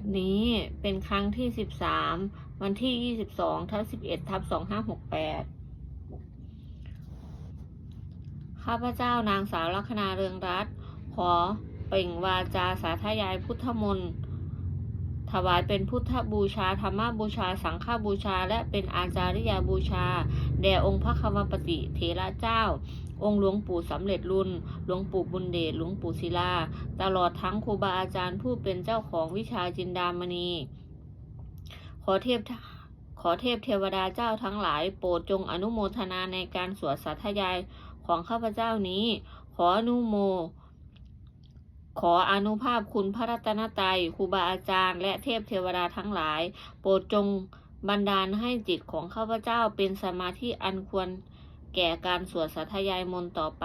ดนี้เป็นครั้งที่สิบสามวันที่ยี่สิบสองทับสิบเอ็ดทับสองห้าหกแปดข้าพเจ้านางสาวลัคนาเรืองรัตน์ขอเปล่งวาจาสาธยายพุทธมนต์ถวายเป็นพุทธบูชาธรรมบูชา สังฆบูชา และเป็นอาจาริยาบูชา แด่องค์พระคาวปติเถระเจ้า องค์หลวงปู่สำเร็จรุ่น หลวงปู่บุญเดชหลวงปู่ศิลา ตลอดทั้งครูบาอาจารย์ผู้เป็นเจ้าของวิชาจินดามณี ขอเทพขอเทพเทวดาเจ้าทั้งหลายโปรดจงอนุโมทนาในการสวดสาธยายของข้าพเจ้านี้ ขออนุโม ขออนุภาพคุณพระรัตนตรัยครูบาอาจารย์ และเทพเทวดาทั้งหลาย โปรดจงบันดาลให้จิตของข้าพเจ้าเป็นสมาธิอันควร แก่การสวดสาธยายมนต์ต่อไป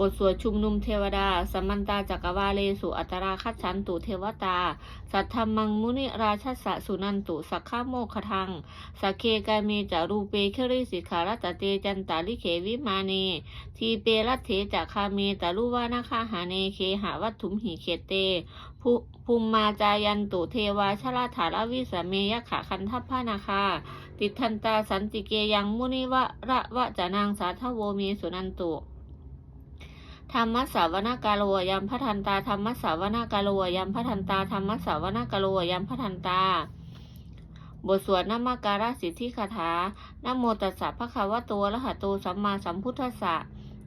บทสวดชุมนุมเทวดา สัมมันตาจักรวาเลสุอัตราคัจฉันตุเทวตา สัทธรรมังมุนิราชสะสุนันตุสักขโมคทังสักเคกาเมจารูเปเคริสิขารัตเตจันตาลิเขวิมาเน ทีเปรัตเถจักคาเมตาลุวานาคาหาเนเคหาวัตถุมหิเขเตภูมิมาจายันตุเทวาชลาถาลวิสเมยขะคันทัพพานาคา ติทันตาสันติเกยังมุนิวะระวะจานางสาทโวเมสุนันตุ ธรรมสาวนากาโลยัมพระทันตาธรรมสาวนากาโลยัมพระทันตาธรรมสาวนากาโลยัมพระทันตา บทสวดนามการะสิทธิคาถานโมตัสสะภะคะวะตอะระหะโตสัมมาสัมพุทธัสสะ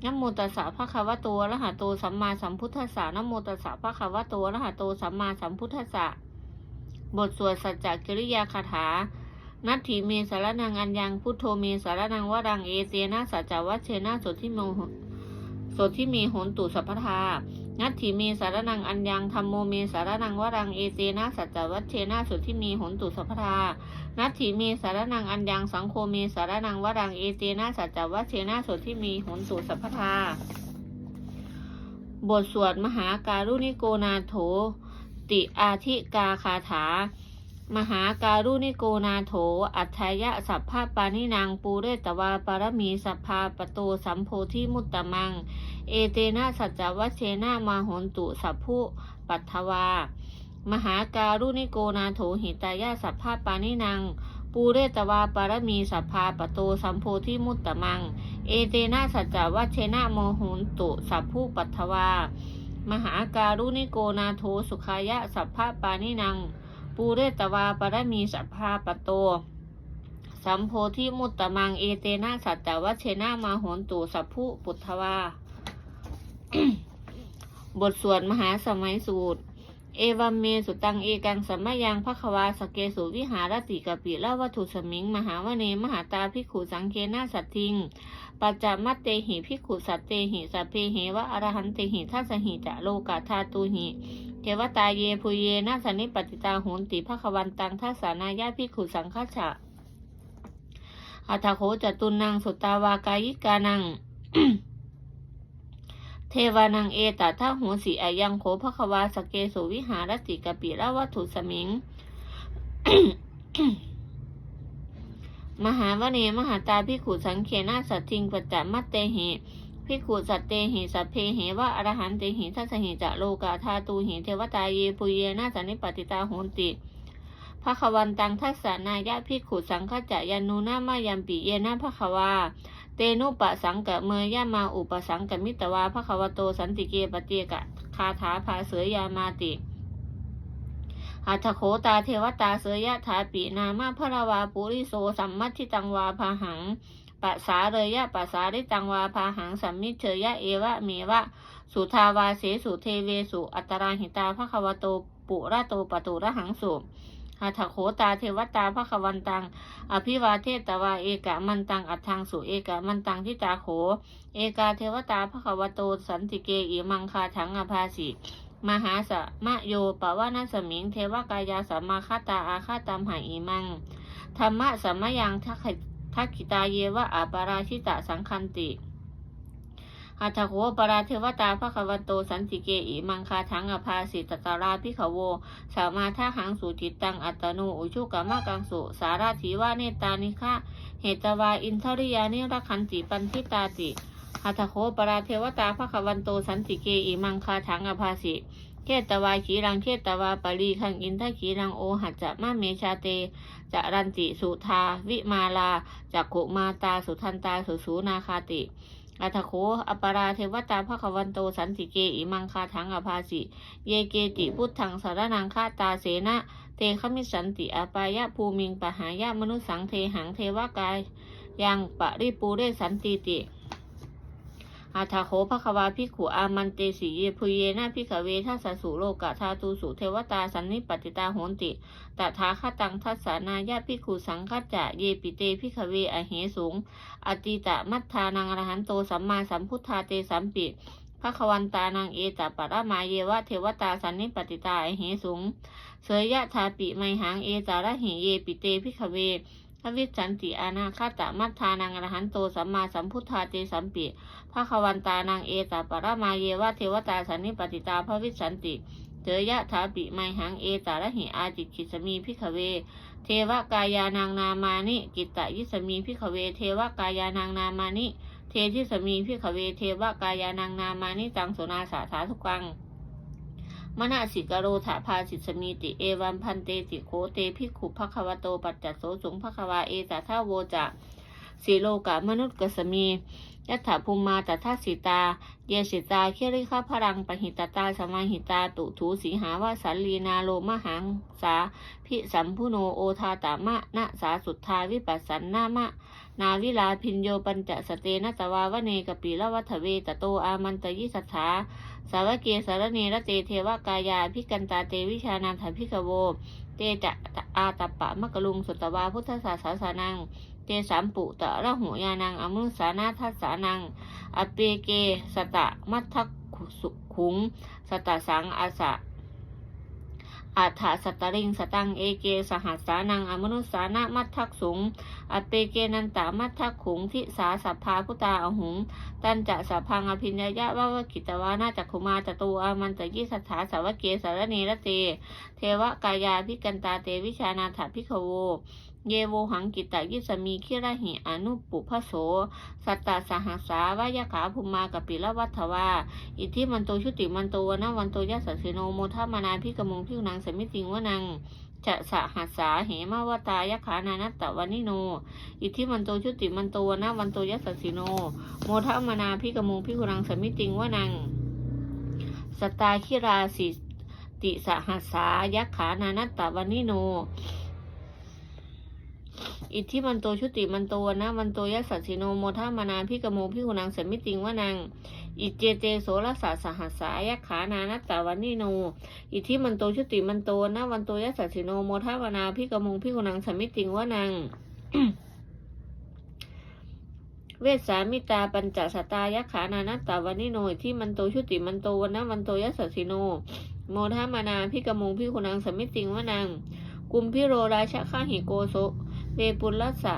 นโมตัสสะภะคะวะตอะระหะโตสัมมาสัมพุทธัสสะนโมตัสสะภะคะวะตอะระหะโตสัมมาสัมพุทธัสสะ บทสวดสัจจกิริยาคาถานัตถิเมสารนังอัญญังพุทโธเมสารนังวะรังเอเตนะสัจวัชเชนะสดที่โม หโสที่มีหนตุสัพพทานัตถิเมสารนังอัญญังธรรมโมเมสารนังวรังเอเตนะสัจจวัชเชนะสุที่มีหนตุสัพพทานัตถิเมสารนังอัญญังสังโฆเมสารนังวรังเอเตนะสัจจวัชเชนะสุที่มีหนตุสัพพทาบทสวดมหาการุณิโกนาโถติอาธิกาคาถา มหาการุณิโกนาโถ อัฏฐยะสัพพะปานินางปูเรตวาปารมีสัพพาปโตสัมโพธิมุตตมัง เอเตนะสัจจวัชเชนะมาโหนตุสัพพุปัทวา มหาการุณิโกนาโถหิตายะสัพพะปานินางปูเรตวาปารมีสัพพาปโตสัมโพธิมุตตมัง เอเตนะสัจจวัชเชนะโมโหนตุสัพพุปัทวา มหาการุณิโกนาโถสุขายะสัพพะปานินาง ปูเรตวาปรมีสัพพาปโต สัมโพธิมุตตมังเอเตนะสัจจวัชเชนะมาโหนตุสัพพุปุทวา บทสวดมหาสมัยสูตร เอวัมเมสุตังเอกังสัมมายังภควาสเกสุวิหารติกปิละวัตถุสมิง มหาวเนมหาตาภิกขุสังเคนาสัตทิง ปัจจามัตเตหิภิขุสัตเตหิสัพเพเหวะอรหันเตหิทัสหิจะโลกาธาตุหิเทวตาเยพุเยนะสันิปติตาโหนติภควันตังทัสานายาภิขุสังฆชะอัตโขจตุนังสุตตาวากายิกานังเทวานังเอตทัโหสีอายังโขภควาสเกสุวิหารติกปิละวัตถุสมิง มหาวเนมหาตาภิขุสังเขนาสัตทิงปัจจมัตเตหิภิขุสัตเตหิสัพเพเหวะอรหันเตหิทัสสหิจะโลกาธาตูหิเทวตาเยปุเยนาสันิปติตาโหนติภควันตังทัสสานายะภิขุสังฆจะยานุนามายัมปิเยนาพระควาเตนุปะสังกะเมยะมาอุปสังกะมิตวาภควโตสันติเกปเตกะคาถาภาเสยยามาติ อัตถโขตาเทวตาเสยยะถาปินามาพระวาปุริโสสัมมัติตังวาพาหังปัสสาเรยะปัสสาริตังวาพาหังสัมมิเชยะเอวะเมวะ สุทาวาเสสุเทเวสุอัตราหิตาภควโตปุระโตปตุระหังสุอัตโขตาเทวตาภควันตัง อภิวาเทตวาเอกะมันตัง อัตทังสุเอกะมันตังทิตาโข เอกาเทวตาภควโตสันติเกอิมังคาถังอภาสิ มหาสะมะโยปวานาสมิง เทวกายาสัมมาคาตาอาคาตามหาอิมัง ธรรมะสัมมยังทักขิทักขิตาเยวะอาปาราชิตะสังคันติอัตโขปราเทวตาภควโตสันติเกอิมังคาถังอภาสิตตาราพิขโว สามาท่าหังสุจิตตังอัตโนอุชุกามะกังสุสาราถีวาเนตานิคะเหตวาอินทริยานิรักันติปันทิตาติ หัตโคปราเทวตาภควันโตสันติเกอิมังคาถังอภาสิเขตวาขีรังเขตวาปรีคังอินทขีรังโอหัจจะมะเมชาเตจะรันติสุธาวิมาลาจักขุมาตาสุทันตาสุสูนาคาติอัตโคอปราเทวตาภควันโตสันติเกอิมังคาถังอภาสิ เยเกติพุทธังสารนังคาตาเสนะเตขมิสันติอปายะภูมิงปหายะมนุสังเทหังเทวกายยังปริปูเรสันติติ อาทาโคภควาพิขุอามันเตสีเยพุเยนะพิกเวทัสสุโลกะทาตูสุเทวตาสันนิปติตาโหนติตถาคตังทัสสานายะพิขุสังคัจจะเยปิเตพิกเวอเหสูงอติตะมัทธานังอรหันโตสัมมาสัมพุทธาเตสัมปิภควันตานังเอตปะระมาเยวะเทวตาสันนิปติตาอเหสูงเสยยะทาปิไมหังเอจาระหิเยปิเตพิกเว พระวิจจันติอานาคาตะมัทธานังอรหันโตสัมมาสัมพุทธาเตสัมปิภาควันตานังเอตาปรามาเยวะเทวตาสันนิปติตาพระวิสันติ เจยะถาปิไมหังเอตาระหิอาจิตกิสมีพิขเว เทวกายานางนามานิกิตตยิสมีพิขเว เทวกายานางนามานิเททิสมีพิขเว เทวกายานางนามานิจังโสนาสาธาทุกัง มนาสิกโรถาภาสิสมีติเอวันพันเตติโคเตพิกขุภควโตปัจจโสสุงภควาเอตาทาโวจะสีโลกะมนุษย์กสมียัตถาภูมิมาตถาสิตา เยสิตาเคริคาพรังปหิตตาสมาหิตาตุถูสีหาวาสันลีนาโลมหังสา พิสัมพุโนโอทาตามะนะสาสุทธาวิปัสสันนามะ นาวิลาพินโยปัญจสเตนะตวาวเนกปีละวัฏเวตโตอามันตยิสัทธาสาวเกสารเนรเตเทวกายาพิกันตาเตวิชานันทพิกโว เตจะอาตปะมะกะลุงสุตวาพุทธศาสาสานัง เตสามปุตะระหุยานังอมุสานาทัสานัง อเปเกสตะมัททสุขุง สตะสังอาสะ อัฏฐสตริงสตังเอเกสหัสสานังอมนุสานะมัททักสุงอเปเกนันตามัททักขุงทิสาสัพพาพุตาอหุง ตันจะสัพพังอภิญญายะวะวะกิตวานาจักขุมาจตูอามันตยิสัทธาสาวเกสารเนระเต เทวกายาพิกันตาเตวิชานาถาพิขโว เยโวหังกิตายิสมีคิระหิอนุปุพโส สัตตาสหัสสาวายขาภุมมากปิละวัฏวาอิทธิมันโตชุติมันโตวนะวันโตยัสสสิโนโมทามนาพิกมงพิวนังสมิติงวนังจะสหัสสาเหมาวตายขานานัตตวานิโน อิทธิมันโตชุติมันโตวนะวันโตยัสสสิโน โมทามนาพิกมงพิวนังสมิติงวนัง สตาคิราสิติสหัสสายักขานานัตตวานิโน อิทธิมันโตชุติมันโตนะวันโตยัสสสิโนโมทามานาพิกโมพิคุนังสมิติงวะนังอิเจเจโสรสาสหัสายักขานานัตตาวันนิโน อิทธิมันโตชุติมันโตนะวันโตยัสสสิโนโมทามานาพิกโมพิคุนังสมิติงวะนังเวสามิตาปัญจสตายักขานานัตตาวันนิโนอิทธิมันโตชุติมันโตนะวันโตยัสสสิโน โมทามานาพิกโมพิคุนังสมิติงวะนัง กุมพิโรราชข้าหิโกโส เวปุลัสะ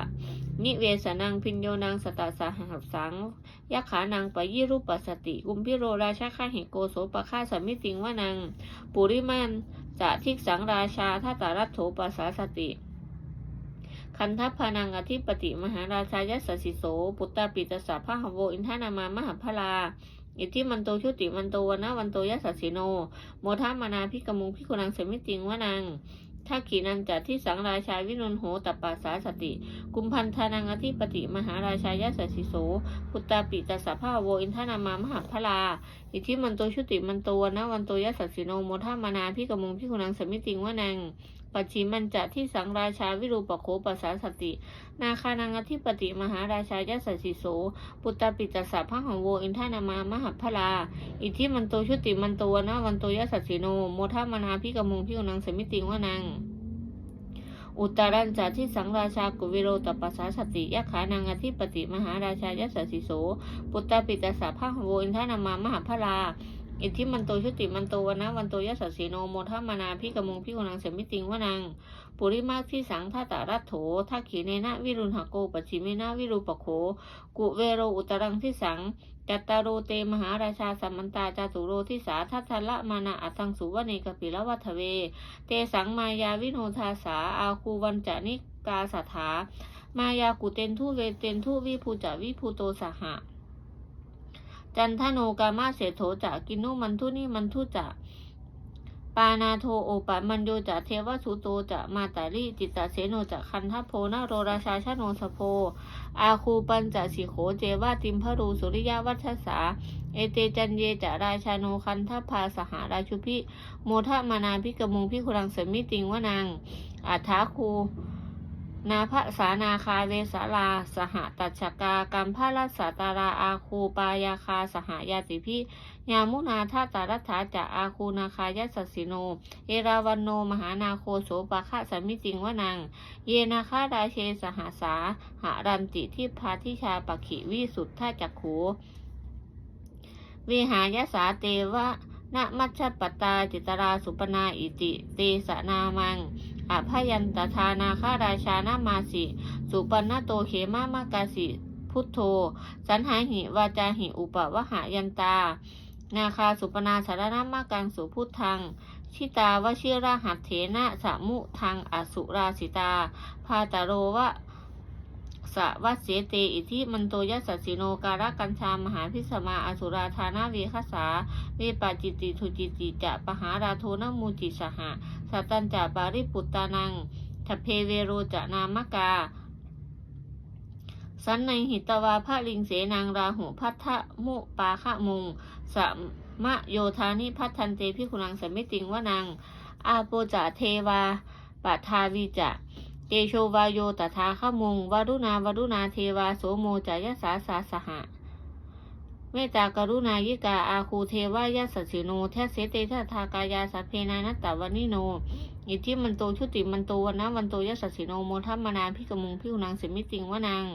นิเวสนังพินโยนังสตาสาหัสสังยักขานังปยิรูปปัสติกุมพิโรราชาข้าหิโกโสปะฆาสมิติงวานังปุริมันจะทิกสังราชาทัตตารัตโถปัสสาสติคันทัพพานังอธิปติมหาราชายัสสิโส ปุตตาปิตสสะพะหโวอินทานามามหาพลาอิทธิมันโตชุติมันโตวนะวันโตยัสสิโน โมทามานาพิกมุงพิคุนังสมิติงวานัง ทักขีนันจัดที่สังราชาวินุนโหตปัสสาสติ กุมพันธานังอธิปติมหาราชายาสสิโสพุตตาปิตสสภาโวอินทนามามหาพลา อิทธิมันโตชุติมันโตวนะวันโตยะสสิโนโมทามานาพิกมุงพิคุณังสมิติงวานัง ปัจฉิมันจะที่สังราชาวิรูปโขปัสสาสติ นาคานังอธิปติมหาราชายาสสิโส ปุตตาปิตสสะภาหโวอินทานามามหาพลา อิทิมันโตชุติมันโตวนะวันโตยัสสสิโน โมทามนาพิกมงพิคุนังสมิติงวานังอุตรัญจาที่สังราชากุวิโรตปัสสาสติยะขานังอธิปติมหาราชายสสสิโส ปุตตาปิตสาภาหโวอินทานามามหาพลา อิทธิมันโตชุติมันโตวนะวันโตยัสสสีโนโมทามานาพิกมงพิกุนังเสมิติงวนังปุริมาที่สังทัตตารัตโถทักขีเนนะวิรุณหโกปชิเมนะวิรูปโข กุเวโรอุตรังที่สังจัตตารโรเตมหาราชาสัมมันตาจาตุโรทิสาทัทละมานาอัตังสุวเนกปิละวัทเว เตสังมายาวิโนทาสาอาคูวันจานิกาสถามายากุเตนทุเวเตนทุวิภูจาวิภูโตสหะ จันทโนกามาเสโถจะกินุมันทุนิมันทุจะปานาโทโอปะมันโยจะเทวสุโตจะมาตาลีจิตตเสโนจะคันทโพนาโรราชาชโนสโพ อาคูปัญจะสิโขเจวาติมพรูสุริยวัชสา เอเตจันเยจะราชาโนคันทพาสหาราชุพิโมทะมานาพิกมุงพิคุรังสมิติงวนังอัฐาคู นาภสานาคาเวสาลา สหตัชกากัมพาลสาตาราอาคูปายาคาสหายาติพิยามุนาทาตารัฐาจะอาคูนาคายสัสสิโน เอราวันโนมหานาโคโสปะคะสมิติงวนัง เยนาคาราเชสหาสาหารันติที่พาทิชาปะขิวิสุทธาจักขูวิหายสาเตวะนมัชปตาจิตราสุปนาอิติ เตสนามัง อภยันตทานาคาราชานามาสิ สุปันนโตเขมามากาสิพุทโธ สันหาหิวาจาหิอุปวหายันตา นาคาสุปนาสารนามากังสุพุทธัง ชิตาวชิราหัตเถนะสมุทังอสุราสิตา พาตาโรวะ สะวัสเสเตอิทิมันโตยัสสิโนการะกัญชามหาพิสมาอสุราธานาเวคสาเวปาจิตติทุจิติจะปหาราโทนมูจิสหะสัตตัญจะปาริปุตตานังทเพเวโรจะนามกา สันในหิตวาพระลิงเสนางราหุพัทธมุปาคะมุงสมมะโยธานิพัทันเตพิคุนังสมิติงวนังอาโปจะเทวาปัทาวิจะ เตโชวาโยตถาขมุงวารุณาวารุณาเทวาโสโมจายสาสาสหะเมตตากรุณายิกาอาคูเทวายาสสิโนแทสเสเตทะทากายาสัพเพนานัตตวันิโน อิทิมันโตชุติมันโตวันนะวันโตยัสสสิโนโมทัมมนาพิกมุงพิวนังสิมิติงวนัง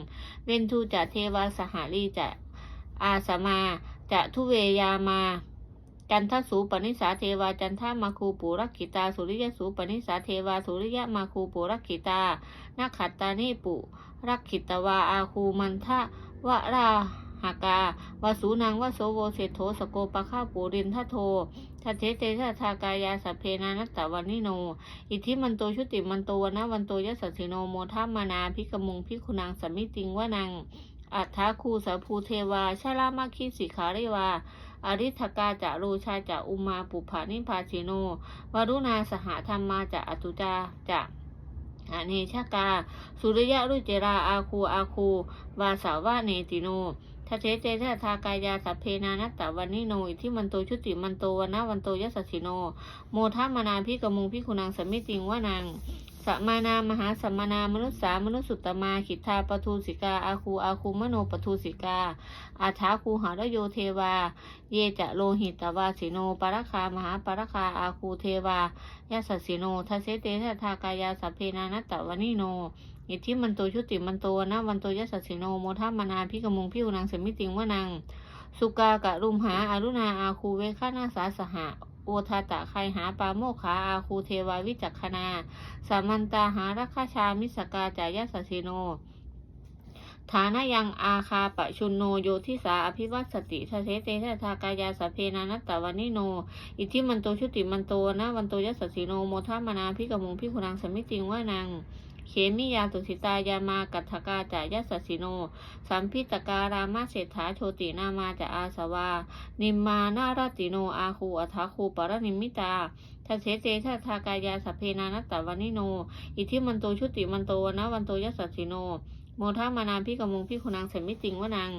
เวนทูจะเทวาสหารีจะอาสมาจะทุเวยามา จันทสูปนิสาเทวาจันทามาคูปุรักขิตา สุริยสูปนิสาเทวาสุริยมาคูปุรักขิตานักขัตตานิปุรักขิตวาอาคูมันทะวราหากาวาสูนังวาโสโวเศโธสโกปะข้าปูรินทโททัเทเตทะทากายาสัพเพนานัตตวันนิโน อิทิมันโตชุติมันโตวนะวันโตยสสสิโนโมทัมมานาพิกมุงพิคุนังสมิติงวนังอัฏฐาคูสาภูเทวาชาลามาคิสิขาริวา อริทกาจะโรชาจะอุมาปุภานิพาชิโน วรุณาสหธรรมาจะอตุจาจะอเนชากา สุริยะรุจราอาคูอาคู วาสาวะเนติโนทะเทเจทะทากายาสัพเพนานัตตวันนิโนอิที่มันโตชุติมันโตวนะวันโตยสสสิโน โมทัมนาพิกมุงพิคุนังสมิติงวานัง สัมมานามหาสัมมนามนุษสามนุษสุตตมาขิทธาปทูสิกาอาคูอาคูมโนปทูสิกา อาถาคูหารโยเทวา เยจะโลหิตวาสิโนปรคามหาปรคาอาคูเทวายัสสสิโนทเสเตทะทากายาสัพเพนานัตตวานิโนอิทธิมันโตชุติมันโตนะวันโตยัสสสิโนโมทัมมนาพิกมุงพิวนังสมิติงวนัง สุกากะรุมหาอารุณาอาคูเวฆานาสาสหะ โอทาตะไคหาปาโมกขาอาคูเทวาวิจักขณาสามันตาหารัคชามิสกาจายสสิโน ฐานะยังอาคาปะชุนโนโยทิสาอภิวัตสติทะเทเตทะทากายาสเพนานัตตวันนิโน อิทิมันโตชุติมันโตนะวันโตยสสิโนโมทามนาพิกมุงพิคุนังสมิติงว่านัง เขมิยาตุสิตายามากัตถกาจายัสสิโน สัมพิตการามาเศรษฐาโชตินามาจะอาสวา นิมมานาราติโนอาคูอัฐาคูปรนิมิตาทัเสเตทะทากายาสเพนานัตตวันิโน อิทิมันโตชุติมันโตนะวันโตยัสสิโน โมทามานาพิกมงพิคุนังเสมิติงวนัง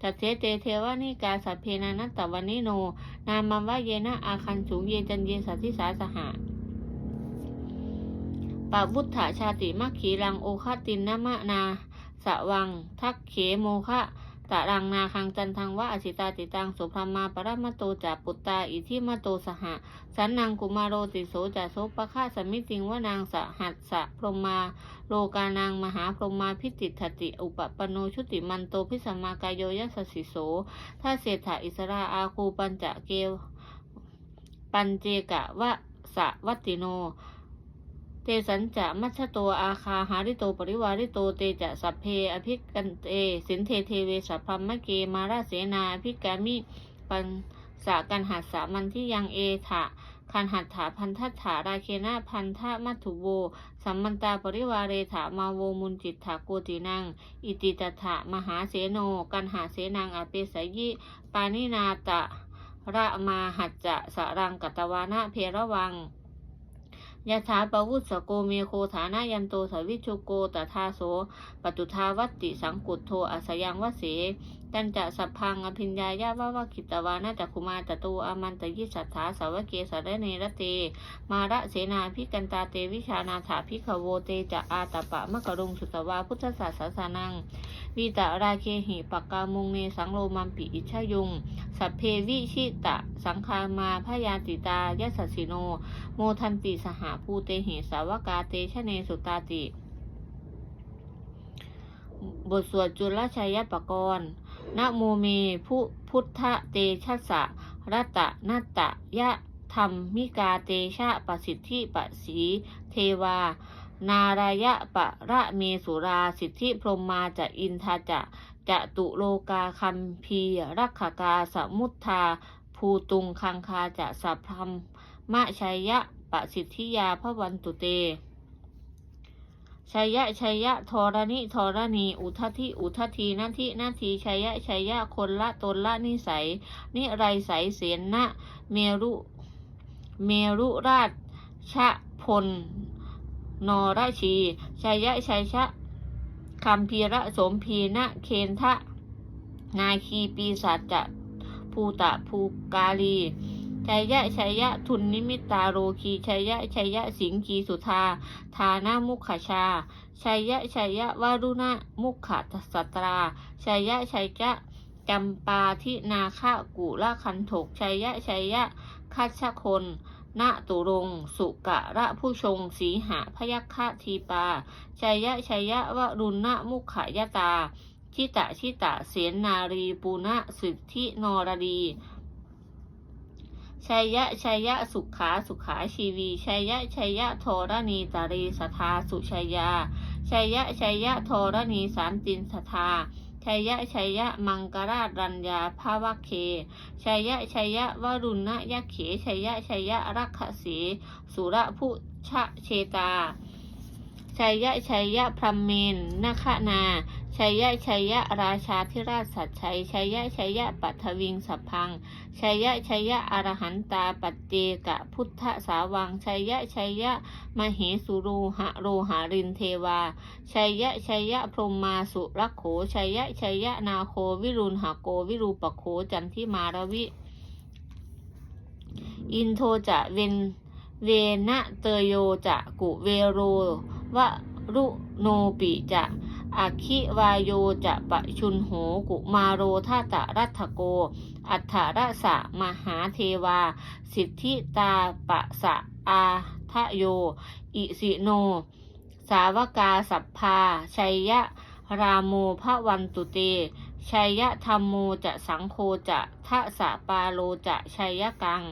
ทัดเจเตเทวานิกาสัพเพนานัตตวันนิโน นามัมวะเยนะอาคันสูงเยจันเยสัทธิสาสหะ ปาบุตถาชาติมัคขีรังโอคตินนมะนาสวัง ทักเขโมคะตะรังนาคังจันทังวะอสิตาติตังสุพรมาปรมโตจาปุตตาอิทิมโตสหะสันนังกุมารโรติโสจะโสปะฆาสมิติงวานางสหัสสะพรมาโลกานางมหาพรมาพิจิตถติ อุปปโนชุติมันโตพิสมากายโยยัสสิโสถ้าเศรษฐาอิสราอาคูปัญจเกวปัญเจกะวะสะวัตติโน เตสัญจะมัชโตอาคาหาริโตปริวาริโตเตจะสัพเพอภิกันเตสินเทเทเวสัพพมมะเกมาราเสนาภิกามิปันสากันหัสสามันที่ยังเอถะคันหัตถาพันทัตถาราเคนะพันธะมัตถุโว สัมมันตาปริวาเรถามาโวมุนจิตถาโกตินัง อิติตถะมหาเสโน กันหาเสนังอเปสยิ ปานินาตะระมาหัจจะสรังกัตวานะเพรวัง ยะถาปวุสสโกเมโคฐานายันโตสวิชุโกตถาโสปตุทาวัตติสังกุตโทอาสยังวเส ตันจะสัพพังอภิญญายาว่าวคิตวานาจักคุมาตตูอามันตยิสัทธาสาวเกสารเนรเต มาระเสนาพิกันตาเตวิชานาถาพิขโวเตจะอาตปะมะกรุงสุตวาพุทธศาสสานังวีตะราเคหิปากกามุงเนสังโลมัมปิอิชยุง สัพเพวิชิตะสังคามาพยาติตายสัสสิโน โมทันติสหภูเตหิสาวกาเตชะเนสุตาติ บทสวดจุลชัยปกรณ์ นะโมเมพุพุทธเตชะสะรัตตะนัตตะยะธรรมมิกาเตชะปสิทธิปสีเทวา นารายะปะระเมสุราสิทธิพรหมมาจะอินทาจะจะตุโลกาคัมพีรักขกาสมุทธาภูตุงคังคาจะสัพพมมะชัยยะปสิทธิยาพระวันตุเต ชัยยะชัยยะธรณิธรณีอุทธิอุทธีนาทินาทีชัยยะชัยยะคนละตนละนิสัย นิไรใสเสียนนะเมรุเมรุราชชะพลนราชีชัยยะชัยชะคัมพีระสมพีนะเคนทะ นาคีปีศาจจะภูตะภูกาลี ชัยยะชัยยะทุนนิมิตาโรคีชัยยะชัยยะสิงคีสุธาทานามุขชาชัยยะชัยยะวารุณะมุขสตราชัยยะชัยยะจำปาทินาคะกุละคันถกชัยยะชัยยะคัชคนณตุรงสุกะระผู้ชงสีหาพยัคฆทีปาชัยยะชัยยะวรุณะมุขยตา ชิตะชิตะเสนนารีปุณะสิทธินรดี ชัยยะชัยยะสุขาสุขาชีวีชัยยะชัยยะโทรณีตารีสทาสุชัยยาชัยยะชัยยะโทรณีสามตินสทาชัยยะชัยยะมังกราชรัญญาภาวะเคชัยยะชัยยะวรุณยะเขชัยยะชัยยะรักขสีสุระพุชะเชตา ชัยยะชัยยะพรหมเมนนาคนาชัยยะชัยยะราชาธิราชสัจชัยชัยยะชัยยะปัทวิงสัพพังชัยยะชัยยะอรหันตาปัจเจกะพุทธสาวังชัยยะชัยยะมเหสุรูหะโรหารินเทวาชัยยะชัยยะพรหมาสุรักโขชัยยะชัยยะนาโควิรุณหโกวิรูปโขจันทิมารวิอินโทจะเวนเวนะเตโยจะกุเวโร วะรุโนปิจะอาคิวายโยจะปะชุนโหกุมาโรธาตะรัตโก อัฏฐรสะมหาเทวา สิทธิตาปะสะอาทะโย อิสิโน สาวกาสัพพา ชัยยะรามโมพระวันตุเต ชัยยะธรรมโมจะสังโฆจะทะสะปาโลจะชัยยะกัง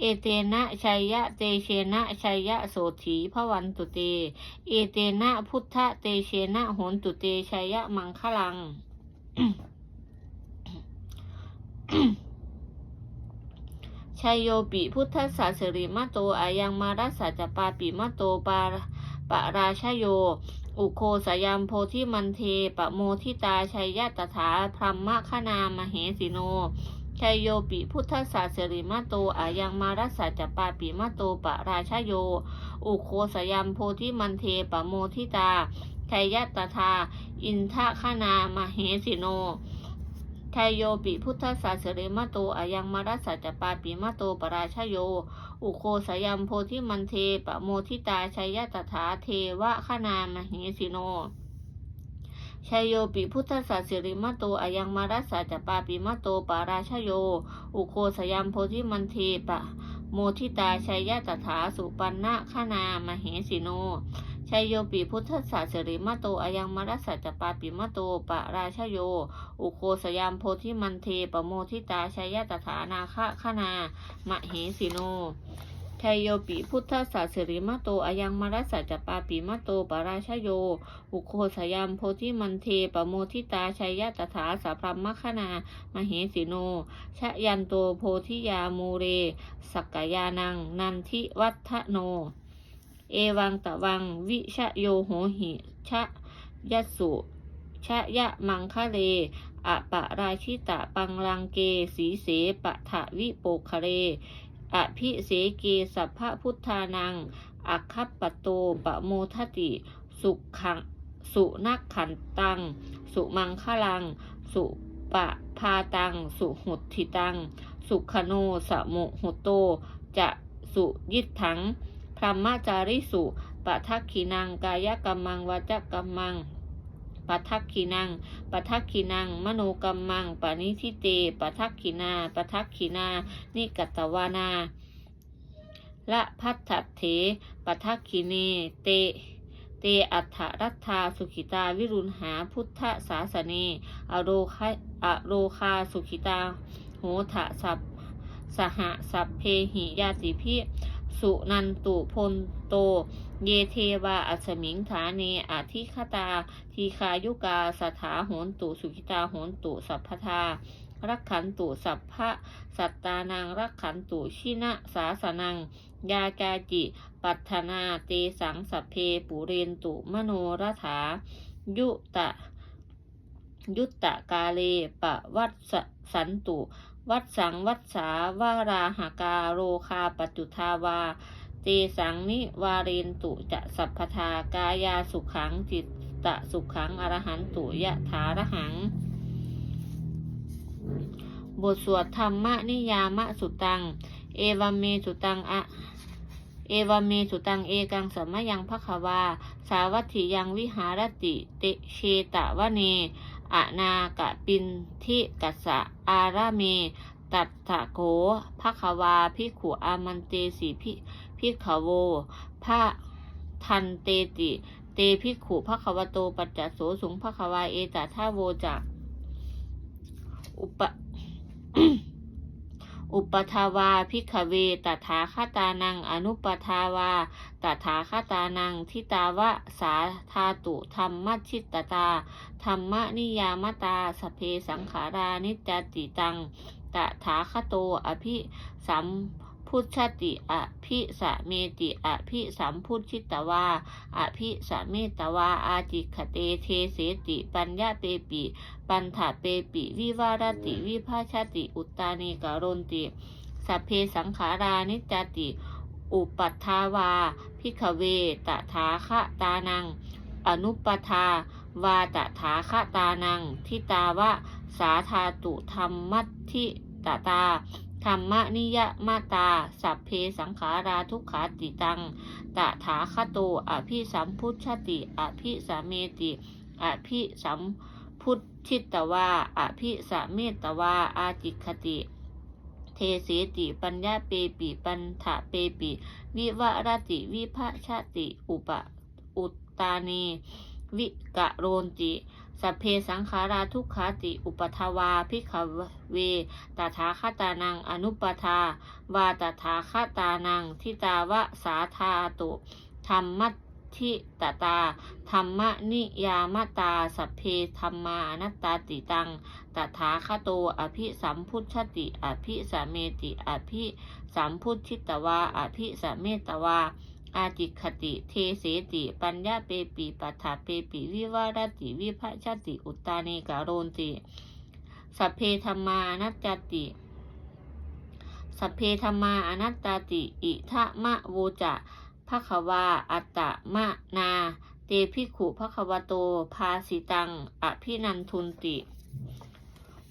เอเตนะชัยยะเตเชนะชัยยะโสถีพระวันตุเต เอเตนะพุทธเตเชนะโหนตุเตชัยยะมังคลัง ชัยโยปิพุทธสาสริมะโตอายังมารัสสจปาปิมะโตปาปราชโย อุโคสยามโพธิมันเทปะโมทิตาชัยยะตถาพรหมคณามเหสิโน ชัยโยปิพุทธศาสริมะโตอายังมารัสสัจปาปิมะโตปะราชโย อุโคสยามโพธิมันเทปะโมทิตาชัยยะตถาอินทคณามเหสิโนชัยโยปิพุทธศาสริมะโตอายังมารัสสัจปาปิมะโตปราชโย อุโคสยามโพธิมันเทปะโมทิตาชัยยะตถาเทวะคณามเหสิโน ชัยโยปิพุทธศาสิริมะโตอายังมารัสสัจปาปิมะโตปาราชโย อุโคสยามโพธิมันเทปะ โมทิตาชัยยะตถาสุปันนะคณามเหสิโนชัยโยปิพุทธศาสริมะโตอายังมารัสสัจปาปิมะโตปะราชโย อุโคสยามโพธิมันเทปโมทิตาชัยยะตถานาคะคณามเหสิโน ชัยโยปิพุทธศาสิริมะโตอายังมรัสสัจปาปิมะโตปราชโย อุโคสยามโพธิมันเทปโมทิตาชัยยะตถาสัพพมคณามเหสิโนชะยันโตโพธิยามูเร สักกยานัง นันทิวัฒโน เอวังตะวัง วิชะโยโหหิชะยัสสุชะยะมังคะเลอะปะราชิตะปังลังเกสีเสปะทะวิโปคะเร อภิเสเกสัพพะพุทธานัง อัคคัปปโตปะโมทติ สุขัง สุนักขันตัง สุมังคลัง สุปะพาตัง สุหุติตัง สุขโนสมุหุโต จะสุยิทถังพรหมจาริสุปะทักขินังกายกัมมังวาจกัมมัง ปะทักขินังปะทักขินัง มโนกัมมังปณิทิเตปะทักขินาปะทักขินา นิกัตตวานาละพัทธเถปะทักขิเนเตเตอัฏฐรัตถาสุขิตาวิรุณหาพุทธศาสเนอโรคาอโรคาสุขิตา โหทะสัพสหสัพเพหิยาติพิสุนันตุพลโต เยเทวาอัสมิงฐาเนอาทิคตา ทีคายุกาสถาโหนตุสุขิตาโหนตุสัพพทารักขันตุสัพพะสัตตานังรักขันตุชินะสาสนัง ยากาจิ ปัทนาเตสังสัพเพปุเรนตุมโนรถา ยุตะ ยุตตะกาเลปะวัดสสันตุ วัดสังวัดสาวาราหากาโรคาปจุทาวา เตสังนิวาเรนตุจะสัพพทากายาสุขังจิตตะสุขังอรหันตุยะถาระหัง บทสวดธรรมะนิยามะสุตัง เอวัมเมสุตังอะเอวเมสุตังเอกังสัมมยังภควา สาวัตถิยังวิหารติเตเชตะวะเนอนากะปินทิกัสสะอาราเม ตัตถะโกภควาพิขุอามันเตสีพิ พิกขโวพระทันเตติ เตพิขุภควโต ปัจจโสสุงภควาเอตท่าโวจะอุปอุปทาวาพิกเวตถาคตานัง อนุปทาวาตถาคตานัง ทิตาวะสาธาตุธรรมชิตตา ธรรมนิยามตาสเพสังขารานิจจติตัง ตถาคโตอภิสัม พุทธติอภิสะเมติอภิสัมพุทธิตวาอภิสะเมตวาอาจิขเตเทเสติ ปัญญาเปปิ ปันถาเปปิ วิวารติ วิภาชติ อุตตานีการนติสัพเพสังขารานิจจติ อุปัฏฐาวา พิขเวตถาคะตานัง อนุปทาวาตถาคะตานัง ทิตาวะ สาธาตุธรรมัตทิตตา ธรรมนิยมาตา สัพเพสังขาราทุกขาติตัง ตถาคโตอภิสัมพุชติ อภิสาเมติ อภิสัมพุทธิตวา อภิสาเมตวา อาจิคติ เทเสติปัญญาเปปิปันถะเปปิ วิวรติวิภาชติ อุปอุตตานีวิกะโรนติ สัพเพสังขาราทุกขาติ อุปทาวาพิขเว ตถาคตานัง อนุปทาวาตถาคตานัง ทิตาวะสาธาตุธรรมัทิตตา ธรรมนิยามตา สัพเพธรรมานัตตาติตัง ตถาคโต อภิสัมพุชติ อภิสเมติ อภิสัมพุชิตวา อภิสเมตวา อาจิคติ เทเสติ ปัญญาเปปิปัฏฐาเปปิวิวารติ วิภาชติ อุตตานีกาโรนติสัพเพธรรมานัจจติสัพเพธรรมาอนัตตาติ อิทะมะโวจะภควา อัตตะมะนา เตพิขุภควโต ภาสิตัง อภินันทุนติ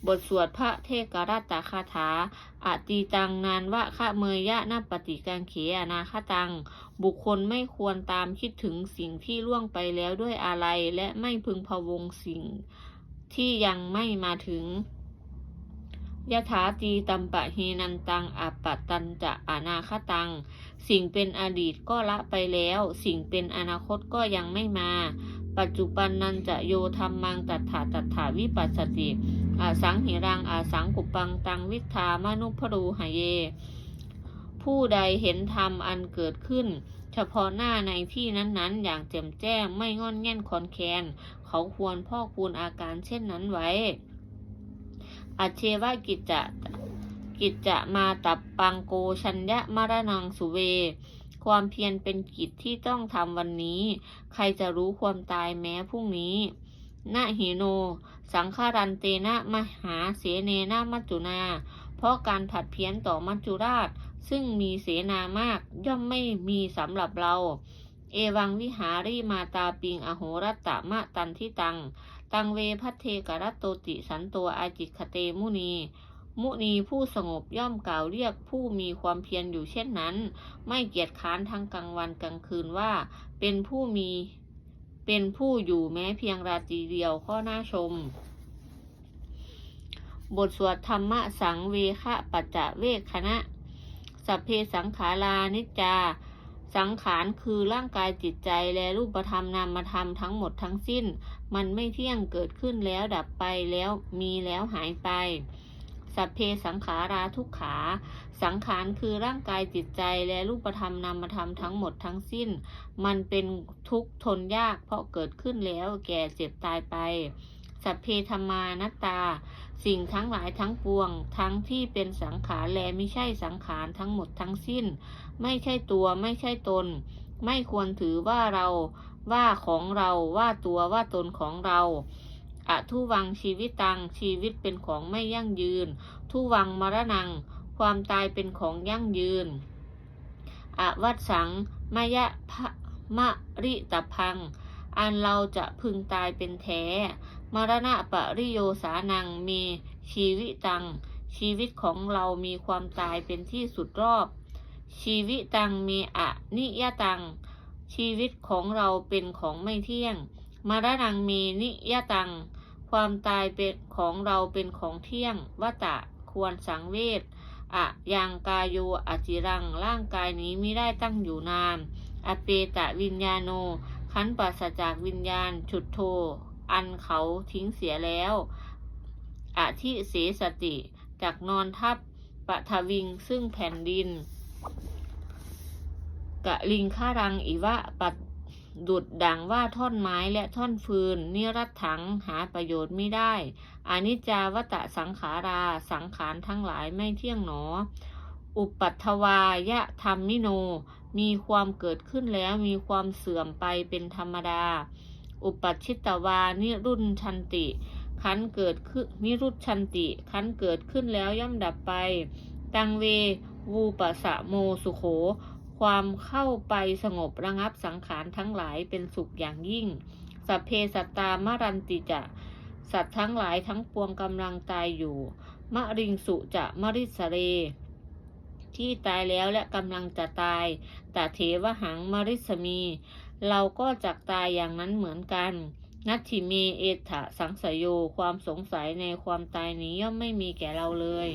บทสวดพระเทกรัตตคาถาอตีตังนานวะคะเมยยะนาปฏิกังเขอนาคตัง บุคคลไม่ควรตามคิดถึงสิ่งที่ล่วงไปแล้วด้วยอะไร และไม่พึงพะวงสิ่งที่ยังไม่มาถึงยถาตีตัมปะฮีนันตังอัปะตันจะอนาคตัง สิ่งเป็นอดีตก็ละไปแล้ว สิ่งเป็นอนาคตก็ยังไม่มา ปัจจุบันนันจะโยธรรมังตัฏฐาตัฏฐาวิปัสสติ อาสังหิรังอาสังกุปังตังวิทามนุพรูหเย ผู้ใดเห็นธรรมอันเกิดขึ้น เฉพาะหน้าในที่นั้นๆ อย่างแจ่มแจ้งไม่งอนแง่นคอนแคน เขาควรพ่อคูณอาการเช่นนั้นไว้อัเชวกิจจะกิจจะมาตับปังโกชัญญะมรณังสุเว ความเพียรเป็นกิจที่ต้องทำวันนี้ ใครจะรู้ความตายแม้พรุ่งนี้นะหิโน สังขารันเตนะมหาเสเนนะมัจจุนา เพราะการผัดเพี้ยนต่อมัจจุราช ซึ่งมีเสนามากย่อมไม่มีสำหรับเรา เอวังวิหารีมาตาปิงอโหรัตตะมะตันทิตัง ตังเวพัทเทกรัตโตติสันโตอาจิคเตมุนี มุนีผู้สงบย่อมกล่าวเรียกผู้มีความเพียรอยู่เช่นนั้น ไม่เกียจค้านทั้งกลางวันกลางคืนว่า เป็นผู้มี เป็นผู้อยู่แม้เพียงราตรีเดียวข้อน่าชม บทสวดธรรมะสังเวคะปัจจะเวคคณะสัพเพสังขารานิจจา สังขารคือร่างกายจิตใจและรูปธรรมนามธรรมทั้งหมดทั้งสิ้น มันไม่เที่ยงเกิดขึ้นแล้วดับไปแล้วมีแล้วหายไป สัพเพสังขาราทุกขา สังขารคือร่างกายจิตใจและรูปธรรมนามธรรมทั้งหมดทั้งสิ้น มันเป็นทุกข์ทนยากเพราะเกิดขึ้นแล้วแก่เจ็บตายไป สัพเพธรรมานตตาสิ่งทั้งหลายทั้งปวง ทั้งที่เป็นสังขารและไม่ใช่สังขารทั้งหมดทั้งสิ้น ไม่ใช่ตัวไม่ใช่ตน ไม่ควรถือว่าเราว่าของเราว่าตัวว่าตนของเรา อะทุวังชีวิตตัง ชีวิตเป็นของไม่ยั่งยืน ทุวังมรณัง ความตายเป็นของยั่งยืนอะวัดสังมายะพะมะริตพัง อันเราจะพึงตายเป็นแท้ มรณะปริโยสานังมีชีวิตตัง ชีวิตของเรามีความตายเป็นที่สุดรอบ ชีวิตตังมีอะนิยตัง ชีวิตของเราเป็นของไม่เที่ยง มรณังมีนิยตัง ความตายเป็นของเราเป็นของเที่ยงวัตะควรสังเวชอะยังกายโยอจิรัง ร่างกายนี้ไม่ได้ตั้งอยู่นาน อเปตะวิญญาโน ขันปราศจากวิญญาณ ฉุดโท อันเขาทิ้งเสียแล้วอธิเสสติจากนอนทับปะทวิงซึ่งแผ่นดินกะลิงข้ารังอิวะปัด ดุดดังว่าท่อนไม้และท่อนฟืน นิรัตถังหาประโยชน์ไม่ได้อานิจจาวตะสังขาราสังขารทั้งหลายไม่เที่ยงหนอ อุปัตถวายะธรรมมิโน มีความเกิดขึ้นแล้วมีความเสื่อมไปเป็นธรรมดา อุปัชชิตวานิรุนชันติขันเกิดขึ้นนิรุชันติขันเกิดขึ้นแล้วย่อมดับไป ตังเว วูปะสะโมสุโข ความเข้าไปสงบระงับสังขารทั้งหลายเป็นสุขอย่างยิ่ง สัพเพสัตตามรันติจะสัตว์ทั้งหลายทั้งปวงกำลังตายอยู่ มะริงสุจะมริสเร ที่ตายแล้วและกำลังจะตายแตาเทวหังมริสมี เราก็จักตายอย่างนั้นเหมือนกัน นัตถิเมเอถะสังสยโยความสงสัยในความตายนี้ย่อมไม่มีแก่เราเลย